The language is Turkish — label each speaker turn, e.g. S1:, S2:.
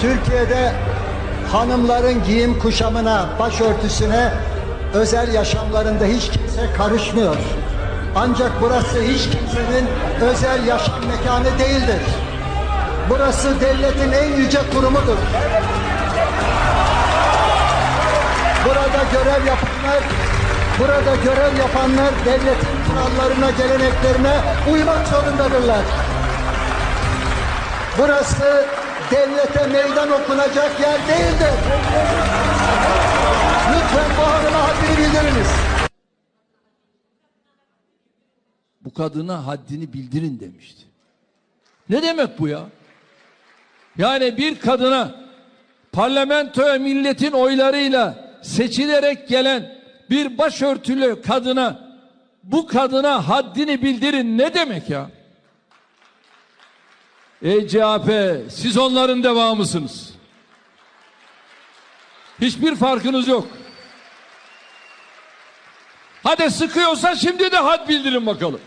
S1: Türkiye'de hanımların giyim kuşamına, başörtüsüne, özel yaşamlarında hiç kimse karışmıyor. Ancak burası hiç kimsenin özel yaşam mekanı değildir. Burası devletin en yüce kurumudur. Burada görev yapanlar, burada görev yapanlar devletin kurallarına, geleneklerine uymak zorundadırlar. Burası devlete meydan okunacak yer değildir. Lütfen bu hanıma haddini bildiriniz.
S2: bu kadına haddini bildirin demişti. Ne demek bu ya? Yani bir kadına parlamentoya milletin oylarıyla seçilerek gelen bir başörtülü kadına bu kadına haddini bildirin ne demek ya? Ey CHP siz onların devamısınız. Hiçbir farkınız yok. Hadi sıkıyorsa şimdi de had bildirin bakalım.